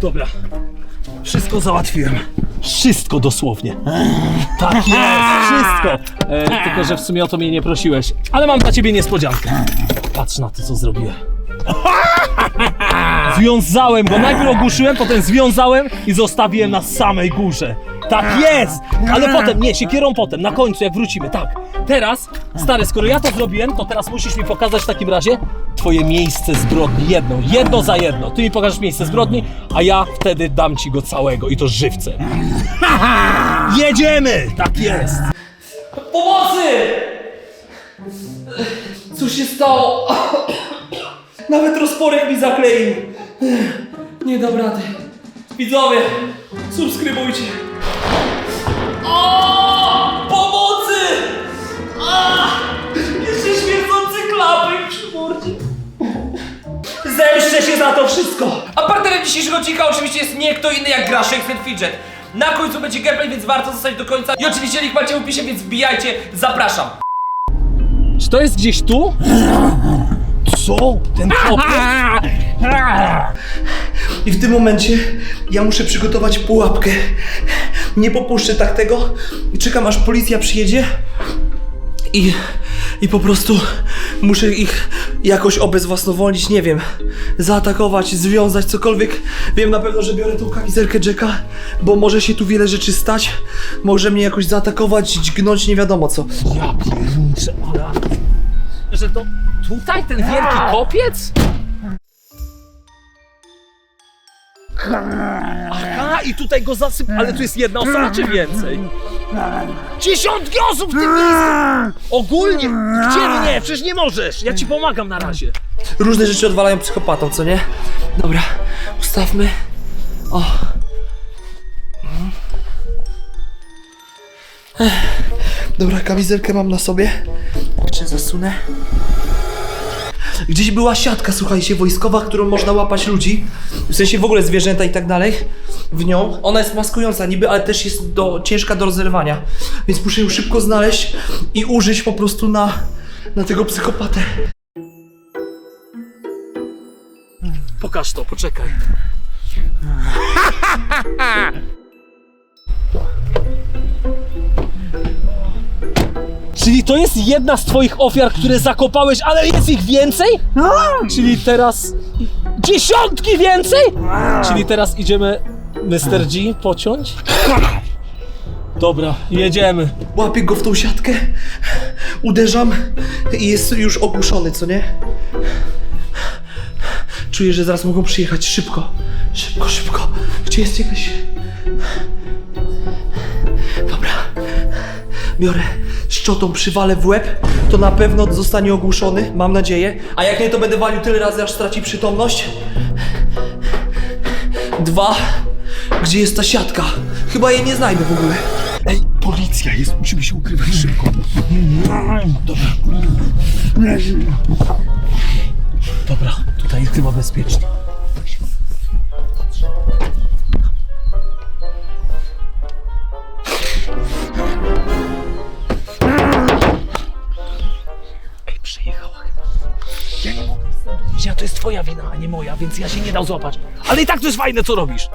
Dobra. Wszystko załatwiłem. Wszystko dosłownie. Tak jest, wszystko. E, tylko, że w sumie o to mnie nie prosiłeś. Ale mam dla ciebie niespodziankę. Patrz na to, co zrobiłem. Związałem go, najpierw ogłuszyłem, potem związałem i zostawiłem na samej górze. Tak jest! Ale potem, nie, siekierą potem, na końcu, jak wrócimy, tak. Teraz, stary, skoro ja to zrobiłem, to teraz musisz mi pokazać w takim razie twoje miejsce zbrodni. Jedno, jedno za jedno. Ty mi pokażesz miejsce zbrodni, a ja wtedy dam ci go całego i to żywcem. Jedziemy! Tak jest! Pomocy! Co się stało? Nawet rozporek mi zakleił. Nie dam rady. Widzowie, subskrybujcie. O! Pomocy! A! Zemszczę się za to wszystko! A partnerem dzisiejszego odcinka oczywiście jest nie kto inny jak gra Shakespeare Fidget. Na końcu będzie gameplay, więc warto zostać do końca. I oczywiście link macie w opisie, więc wbijajcie. Zapraszam. Czy to jest gdzieś tu? Co? Ten kopiec? I w tym momencie ja muszę przygotować pułapkę. Nie popuszczę tak tego i czekam aż policja przyjedzie i, i po prostu muszę ich jakoś obezwłasnowolnić, nie wiem, zaatakować, związać, cokolwiek. Wiem na pewno, że biorę tą kamizelkę Jacka, bo może się tu wiele rzeczy stać. Może mnie jakoś zaatakować, dźgnąć, nie wiadomo co. Ja pierniczę, ale... Że to tutaj ten wielki kopiec? Aha, i tutaj go zasyp... Ale tu jest jedna osoba czy więcej? Dziesiątki osób w tym miejscu! Ogólnie! Gdzie mnie? Przecież nie możesz! Ja ci pomagam na razie. Różne rzeczy odwalają psychopatą, co nie? Dobra, ustawmy. O. Dobra, kamizelkę mam na sobie. Jeszcze zasunę. Gdzieś była siatka, słuchajcie, wojskowa, którą można łapać ludzi. W sensie w ogóle zwierzęta i tak dalej. W nią. Ona jest maskująca niby, ale też jest do, ciężka do rozerwania. Więc muszę ją szybko znaleźć i użyć po prostu na, na tego psychopatę. Pokaż to, poczekaj. Czyli to jest jedna z twoich ofiar, które zakopałeś, ale jest ich więcej? Czyli teraz dziesiątki więcej? Czyli teraz idziemy Mr. G pociąć? Dobra, jedziemy. Łapię go w tą siatkę, uderzam i jest już ogłuszony, co nie? Czuję, że zaraz mogą przyjechać. Szybko, szybko, szybko. Gdzie jest jakaś... Dobra. Biorę szczotą, przywalę w łeb. To na pewno zostanie ogłuszony, mam nadzieję. A jak nie, to będę walił tyle razy, aż straci przytomność. Dwa. Gdzie jest ta siatka? Chyba jej nie znajdę w ogóle. Ej, policja jest, musimy się ukrywać szybko. Dobra. Dobra, tutaj jest chyba bezpiecznie. Ej, przyjechała chyba. Ja nie mogę stąd wyjść, a to jest twoja wina, a nie moja, więc ja się nie dał złapać. Ale i tak to jest fajne, co robisz.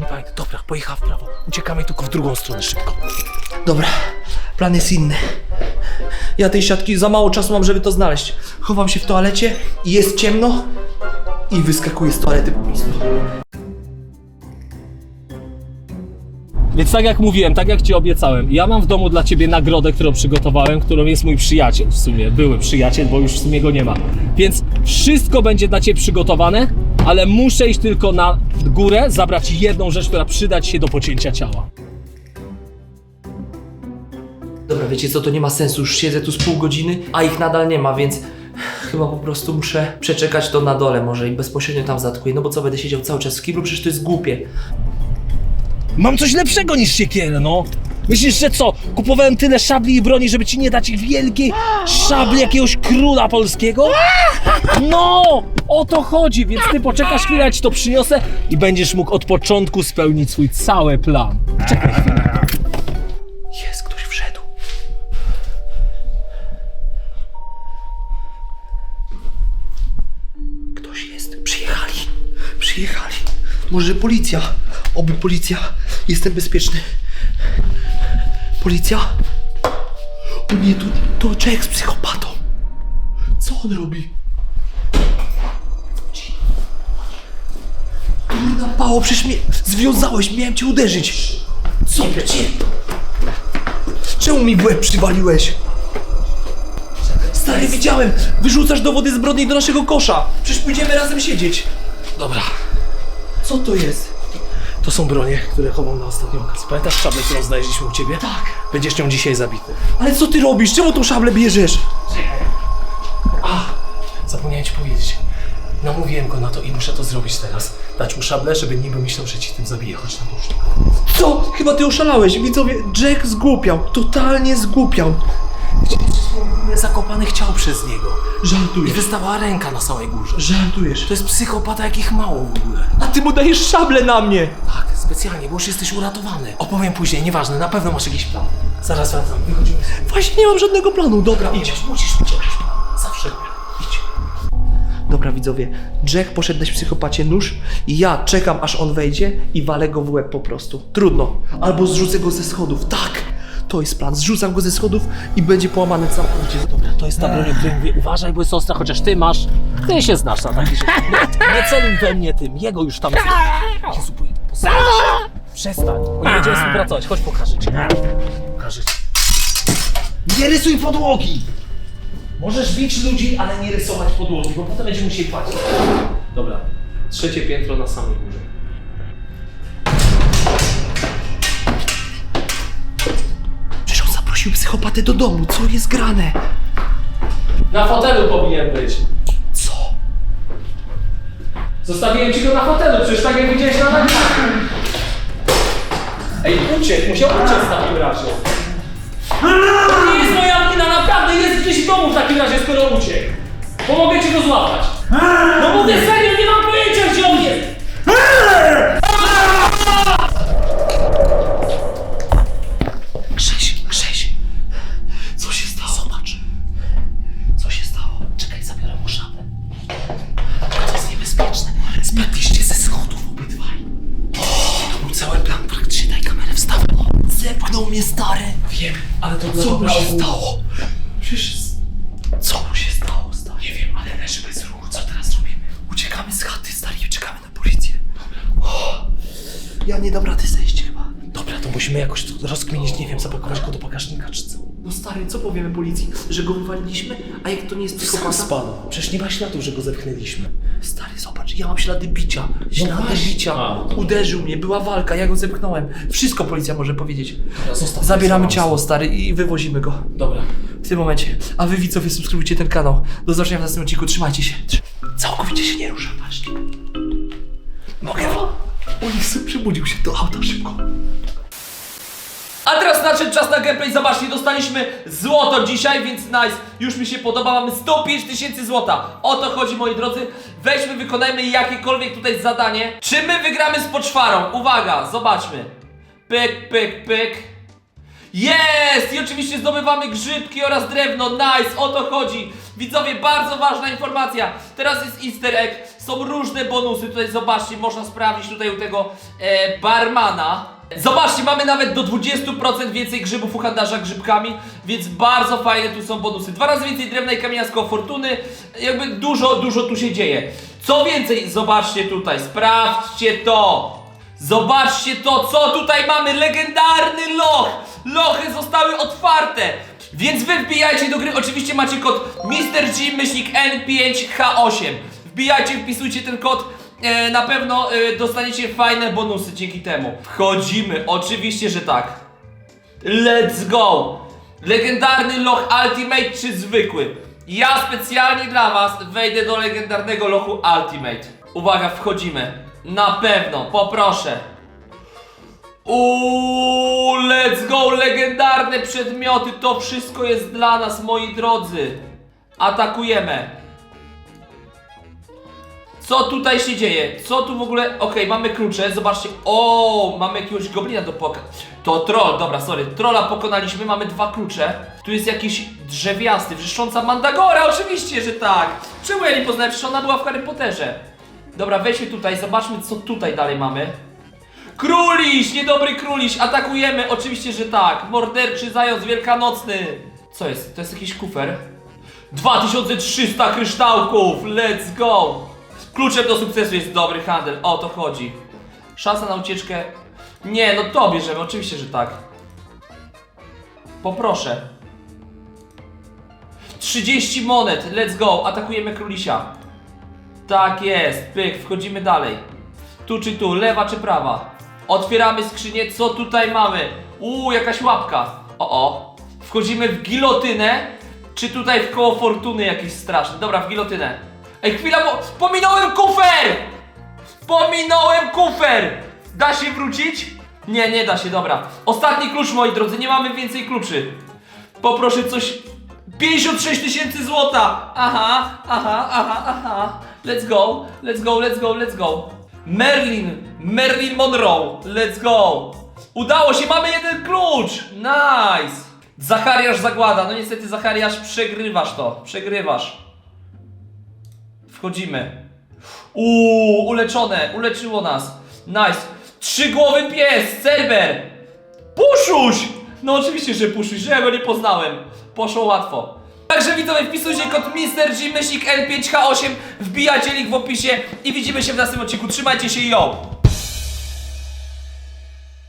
Nie fajne. Dobra, pojechała w prawo. Uciekamy tylko w drugą stronę szybko. Dobra, plan jest inny. Ja tej siatki za mało czasu mam, żeby to znaleźć. Chowam się w toalecie i jest ciemno i wyskakuję z toalety po prostu. Więc tak jak mówiłem, tak jak ci obiecałem, ja mam w domu dla ciebie nagrodę, którą przygotowałem, którą jest mój przyjaciel w sumie, były przyjaciel, bo już w sumie go nie ma. Więc wszystko będzie dla ciebie przygotowane, ale muszę iść tylko na górę, zabrać jedną rzecz, która przyda ci się do pocięcia ciała. Dobra, wiecie co, to nie ma sensu. Już siedzę tu z pół godziny, a ich nadal nie ma, więc chyba po prostu muszę przeczekać to na dole może i bezpośrednio tam zatkuję. No bo co, będę siedział cały czas w kiblu? Przecież to jest głupie. Mam coś lepszego niż siekierę, no. Myślisz, że co? Kupowałem tyle szabli i broni, żeby ci nie dać wielkiej szabli jakiegoś króla polskiego? No! O to chodzi, więc ty poczekasz chwilę, ci to przyniosę i będziesz mógł od początku spełnić swój cały plan. Czekaj chwilę. Jest, ktoś wszedł. Ktoś jest. Przyjechali. Przyjechali. Może policja? Oby policja. Jestem bezpieczny. Policja? O nie, to, to Jack z psychopatą. Co on robi? Kurna pało, przecież mnie związałeś, miałem cię uderzyć. Co? Gdzie? Czemu mi w łeb przywaliłeś? Stary, widziałem! Wyrzucasz dowody zbrodni do naszego kosza! Przecież pójdziemy razem siedzieć! Dobra, Co to jest? To są bronie, które chowam na ostatnią okazję. Pamiętasz szablę, którą znaleźliśmy u ciebie? Tak. Będziesz nią dzisiaj zabity. Ale co ty robisz? Czemu tą szablę bierzesz? A, zapomniałem ci powiedzieć. Namówiłem go na to i muszę to zrobić teraz. Dać mu szablę, żeby niby myślał, że ci tym zabije. Chodź na puszczę. Co? Chyba ty oszalałeś. Widzowie, Jack zgłupiał. Totalnie zgłupiał. Zakopany chciał przez niego. I Żartujesz. wystawała ręka na samej górze. Żartujesz. To jest psychopata, jakich mało w ogóle. A ty mu dajesz szablę na mnie! Tak, specjalnie, bo już jesteś uratowany. Opowiem później, nieważne, na pewno masz jakiś plan. Zaraz wracam, wychodzimy. Właśnie nie mam żadnego planu. Dobra, idź. Idź, musisz mieć jakiś plan. Zawsze. Idź. Dobra, widzowie. Jack poszedł dać psychopacie nóż i ja czekam, aż on wejdzie i walę go w łeb po prostu. Trudno. Albo zrzucę go ze schodów. Tak! To jest plan. Zrzucam go ze schodów i będzie połamany całkowicie. Dobra, to jest ta broń, o której mówię. Uważaj, bo jest ostra, chociaż ty masz. Ty się znasz na takich rzeczach. Nie, nie celuj we mnie tym, jego już tam. Jezu, bo-. Przestań, nie będziemy współpracować. Chodź, pokażę ci. Pokażę ci. Nie rysuj podłogi! Możesz bić ludzi, ale nie rysować podłogi, bo potem będziemy musieli płacić. Dobra, trzecie piętro na samej górze. Zaprosił psychopatę do domu. Co jest grane? Na fotelu powinien być. Co? Zostawiłem ci go na fotelu, przecież tak jak widziałeś na nagraniu. Ej, uciekł, musiał uciec w takim razie. To nie jest moja wina, naprawdę jest gdzieś w domu w takim razie, skoro uciekł. Pomogę ci go złapać. No mówię serio, nie mnie stary. Wiem, ale to Co mu się stało? Przecież... Co mu się stało, stary? Nie wiem, ale leży bez ruchu. Co teraz robimy? Uciekamy z chaty, stary, i czekamy na policję. O, ja nie dam rady zejść chyba. Dobra, to musimy jakoś tu rozkminić, nie wiem, zapakować go do bagażnika czy co. No stary, co powiemy policji? Że go wywaliliśmy? A jak to nie jest Sam psychopata? spadł. Przecież nie ma śladu, że go zepchnęliśmy. Stary, zobacz, ja mam ślady bicia. Ślady właśnie. bicia. A, no to- Uderzył mnie, była walka, ja go zepchnąłem. Wszystko policja może powiedzieć. Dobra, zostaw Zabieramy ciało, stary, i wywozimy go. Dobra. W tym momencie. A wy widzowie, subskrybujcie ten kanał. Do zobaczenia w następnym odcinku. Trzymajcie się. Całkowicie się nie rusza, patrzcie. Mogę wam? On jest przybudził się do auta szybko. A teraz nadszedł czas na gameplay, zobaczcie, dostaliśmy złoto dzisiaj, więc nice, już mi się podoba, mamy 105 tysięcy złota. O to chodzi, moi drodzy. Weźmy, wykonajmy jakiekolwiek tutaj zadanie. Czy my wygramy z poczwarą? Uwaga, zobaczmy. Pyk, pyk, pyk. Jest! I oczywiście zdobywamy grzybki oraz drewno, nice, o to chodzi. Widzowie, bardzo ważna informacja. Teraz jest easter egg, są różne bonusy. Tutaj zobaczcie, można sprawdzić tutaj u tego e, barmana. Zobaczcie, mamy nawet do 20% więcej grzybów u handlarza grzybkami, więc bardzo fajne tu są bonusy. Dwa razy więcej drewna i kamienia z fortuny, jakby dużo, dużo tu się dzieje. Co więcej, zobaczcie tutaj, sprawdźcie to. Zobaczcie to, co tutaj mamy, legendarny loch! Lochy zostały otwarte! Więc wy wbijajcie do gry, oczywiście macie kod MrG myślnik N5H8. Wbijajcie, wpisujcie ten kod, e, na pewno e, dostaniecie fajne bonusy dzięki temu. Wchodzimy, oczywiście, że tak. Let's go! Legendarny loch Ultimate czy zwykły? Ja specjalnie dla was wejdę do legendarnego lochu Ultimate. Uwaga, wchodzimy. Na pewno, poproszę. Uuu, let's go! Legendarne przedmioty, to wszystko jest dla nas, moi drodzy. Atakujemy. Co tutaj się dzieje? Co tu w ogóle? Okej, mamy klucze, zobaczcie. O, mamy jakiegoś goblina do poka. To troll, dobra, sorry. Trolla pokonaliśmy, mamy dwa klucze. Tu jest jakiś drzewiasty, wrzeszcząca mandagora, oczywiście, że tak. Czemu ja nie poznałem? Przecież ona była w Harry Potterze. Dobra, weźmy tutaj, zobaczmy co tutaj dalej mamy. Króliś, niedobry króliś, atakujemy, oczywiście, że tak. Morderczy zając wielkanocny. Co jest? To jest jakiś kufer? 2300 kryształków, let's go! Kluczem do sukcesu jest dobry handel, o to chodzi. Szansa na ucieczkę... Nie, no to bierzemy, oczywiście, że tak. Poproszę. 30 monet, let's go, atakujemy królisia. Tak jest, pyk, wchodzimy dalej. Tu czy tu, lewa czy prawa? Otwieramy skrzynię, co tutaj mamy? Uuu, jakaś łapka. O, o. Wchodzimy w gilotynę, czy tutaj w koło fortuny jakiś straszny? Dobra, w gilotynę. Ej, chwila, bo pominąłem kufer! Pominąłem kufer! Da się wrócić? Nie, nie da się, dobra. Ostatni klucz, moi drodzy, nie mamy więcej kluczy. Poproszę coś... 56 tysięcy złota! Aha, aha, aha, aha. Let's go, let's go, let's go, let's go. Merlin, Merlin Monroe, let's go. Udało się, mamy jeden klucz! Nice! Zachariasz Zagłada, no niestety Zachariasz przegrywasz to, przegrywasz. Wchodzimy. Uuu, uleczone, uleczyło nas. Nice. Trzygłowy pies, Cerber. Puszuś! No oczywiście, że Puszuś, że ja go nie poznałem. Poszło łatwo. Także widzowie, wpisujcie kod MrG myślik L5H8, wbijajcie link w opisie i widzimy się w następnym odcinku. Trzymajcie się, yo!